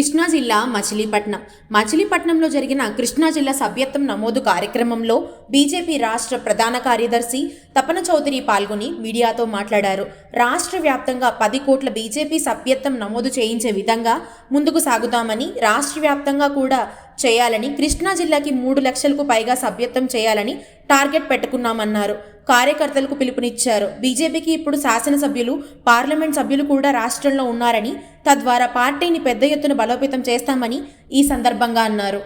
కృష్ణా జిల్లా మచిలీపట్నం. మచిలీపట్నంలో జరిగిన కృష్ణా జిల్లా సభ్యత్వం నమోదు కార్యక్రమంలో బీజేపీ రాష్ట్ర ప్రధాన కార్యదర్శి తపన చౌదరి పాల్గొని మీడియాతో మాట్లాడారు. రాష్ట్ర వ్యాప్తంగా పది కోట్ల బీజేపీ సభ్యత్వం నమోదు చేయించే విధంగా ముందుకు సాగుతామని రాష్ట్ర వ్యాప్తంగా కూడా చేయాలని కృష్ణా జిల్లాకి మూడు లక్షలకు పైగా సభ్యత్వం చేయాలని టార్గెట్ పెట్టుకున్నామన్నారు. కార్యకర్తలకు పిలుపునిచ్చారు. బీజేపీకి ఇప్పుడు శాసనసభ్యులు పార్లమెంట్ సభ్యులు కూడా రాష్ట్రంలో ఉన్నారని తద్వారా పార్టీని పెద్ద ఎత్తున బలోపేతం చేస్తామని ఈ సందర్భంగా అన్నారు.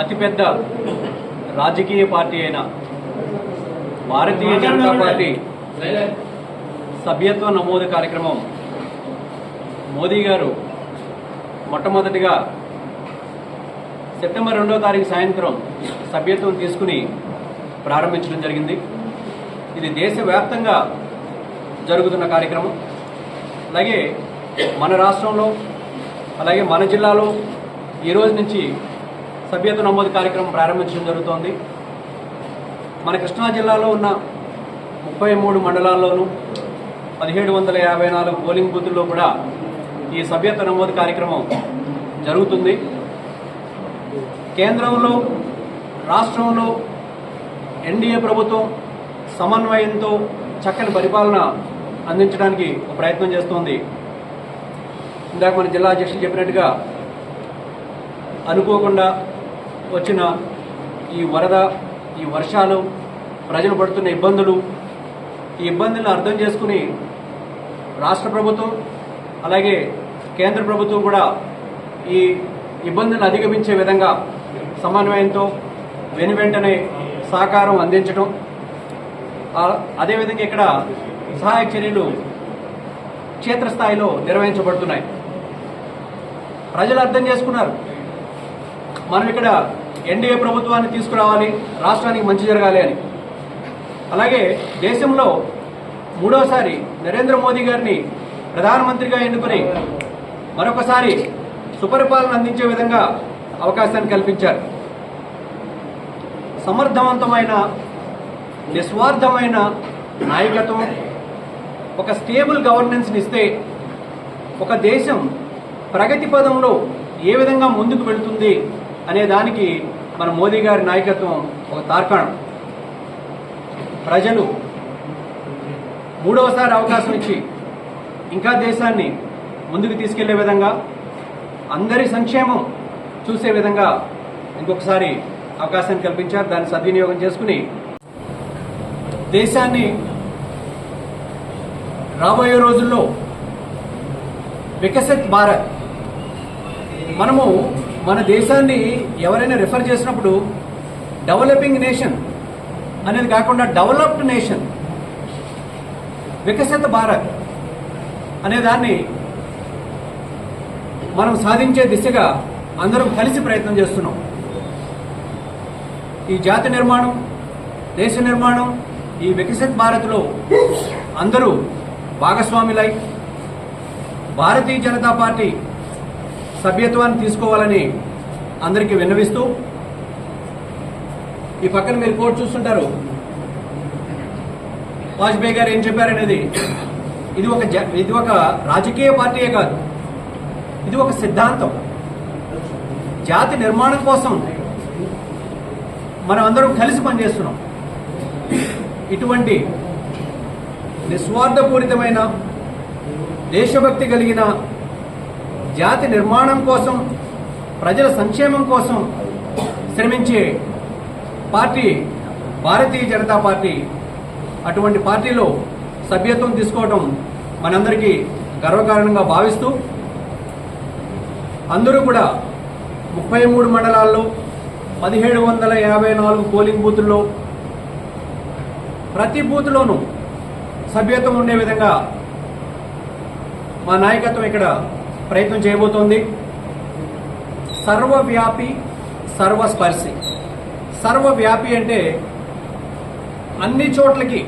అతిపెద్ద రాజకీయ పార్టీ అయిన భారతీయ జనతా పార్టీ సభ్యత్వ నమోదు కార్యక్రమం మోదీ గారు మొట్టమొదటిగా సెప్టెంబర్ రెండవ తారీఖు సాయంత్రం సభ్యత్వం తీసుకుని ప్రారంభించడం జరిగింది. ఇది దేశవ్యాప్తంగా జరుగుతున్న కార్యక్రమం. అలాగే మన రాష్ట్రంలో అలాగే మన జిల్లాలో ఈ రోజు నుంచి సభ్యత్వ నమోదు కార్యక్రమం ప్రారంభించడం జరుగుతోంది. మన కృష్ణా జిల్లాలో ఉన్న ముప్పై మూడు మండలాల్లోనూ పదిహేడు వందల యాభై నాలుగు పోలింగ్ బూతుల్లో కూడా ఈ సభ్యత్వ నమోదు కార్యక్రమం జరుగుతుంది. కేంద్రంలో రాష్ట్రంలో ఎన్డీఏ ప్రభుత్వం సమన్వయంతో చక్కని పరిపాలన అందించడానికి ఒక ప్రయత్నం చేస్తోంది. ఇందాక మన జిల్లా అధ్యక్షులు చెప్పినట్టుగా అనుకోకుండా వచ్చిన ఈ వరద ఈ వర్షాలు ప్రజలు పడుతున్న ఇబ్బందులు ఈ ఇబ్బందులను అర్థం చేసుకుని రాష్ట్ర ప్రభుత్వం అలాగే కేంద్ర ప్రభుత్వం కూడా ఈ ఇబ్బందులను అధిగమించే విధంగా సమన్వయంతో వెను వెంటనే సహకారం అందించడం అదేవిధంగా ఇక్కడ సహాయక చర్యలు క్షేత్రస్థాయిలో నిర్వహించబడుతున్నాయి. ప్రజలు అర్థం చేసుకున్నారు. మనం ఇక్కడ ఎన్డీఏ ప్రభుత్వాన్ని తీసుకురావాలి రాష్ట్రానికి మంచి జరగాలి అని. అలాగే దేశంలో మూడోసారి నరేంద్ర మోదీ గారిని ప్రధానమంత్రిగా ఎన్నుకుని మరొకసారి సుపరిపాలన అందించే విధంగా అవకాశాన్ని కల్పించారు. సమర్థవంతమైన నిస్వార్థమైన నాయకత్వం ఒక స్టేబుల్ గవర్నెన్స్ని ఇస్తే ఒక దేశం ప్రగతి పదంలో ఏ విధంగా ముందుకు వెళుతుంది అనే దానికి మన మోదీ గారి నాయకత్వం ఒక తార్కాణం. ప్రజలు మూడవసారి అవకాశం ఇచ్చి ఇంకా దేశాన్ని ముందుకు తీసుకెళ్ళే విధంగా అందరి సంక్షేమం చూసే విధంగా ఇంకొకసారి అవకాశాన్ని కల్పించారు. దాన్ని సద్వినియోగం చేసుకుని దేశాన్ని రాబోయే రోజుల్లో వికసిత్ భారత్. మనము మన దేశాన్ని ఎవరైనా రిఫర్ చేసినప్పుడు డెవలపింగ్ నేషన్ అనేది కాకుండా డెవలప్డ్ నేషన్ వికసిత భారత్ అనే దాన్ని మనం సాధించే దిశగా అందరం కలిసి ప్రయత్నం చేస్తున్నాం. ఈ జాతి నిర్మాణం దేశ నిర్మాణం ఈ వికసిత్ భారత్లో అందరూ భాగస్వాములై భారతీయ జనతా పార్టీ సభ్యత్వాన్ని తీసుకోవాలని అందరికీ విన్నవిస్తూ ఈ పక్కన మీరు కోర్టు చూస్తుంటారు. వాజ్పేయి గారు ఏం చెప్పారనేది ఇది ఒక జ- ఇది ఒక రాజకీయ పార్టీయే కాదు. ఇది ఒక సిద్ధాంతం. జాతి నిర్మాణం కోసం మనం అందరం కలిసి పనిచేస్తున్నాం. ఇటువంటి నిస్వార్థపూరితమైన దేశభక్తి కలిగిన జాతి నిర్మాణం కోసం ప్రజల సంక్షేమం కోసం శ్రమించే పార్టీ భారతీయ జనతా పార్టీ అటువంటి పార్టీలో సభ్యత్వం తీసుకోవడం మనందరికీ గర్వకారణంగా భావిస్తూ అందరూ కూడా ముప్పై మూడు మండలాల్లో పదిహేడు వందల యాభై నాలుగు పోలింగ్ బూతుల్లో ప్రతి బూత్లోనూ సభ్యత్వం ఉండే విధంగా మా నాయకత్వం ఇక్కడ ప్రయత్నం చేయబోతోంది. సర్వవ్యాపి సర్వస్పర్శి. సర్వవ్యాపి అంటే అన్ని చోట్లకి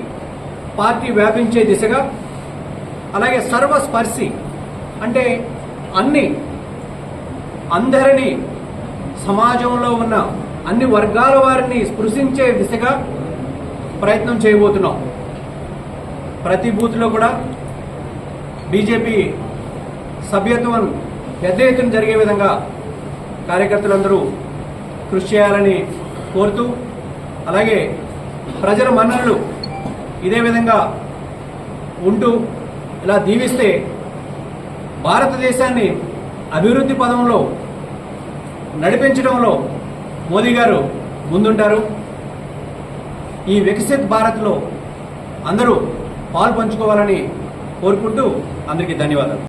పార్టీ వ్యాపించే దిశగా అలాగే సర్వస్పర్శి అంటే అన్ని అందరినీ సమాజంలో ఉన్న అన్ని వర్గాల వారిని స్పృశించే దిశగా ప్రయత్నం చేయబోతున్నాం. ప్రతి బూత్లో కూడా బీజేపీ సభ్యత్వం పెద్ద ఎత్తున జరిగే విధంగా కార్యకర్తలందరూ కృషి చేయాలని కోరుతూ అలాగే ప్రజల మన్ననలు ఇదే విధంగా ఉంటూ ఇలా దీవిస్తే భారతదేశాన్ని అభివృద్ధి పదంలో నడిపించడంలో మోదీ గారు ముందుంటారు. ఈ వికసిత్ భారత్లో అందరూ పాలు పంచుకోవాలని కోరుకుంటూ అందరికీ ధన్యవాదాలు.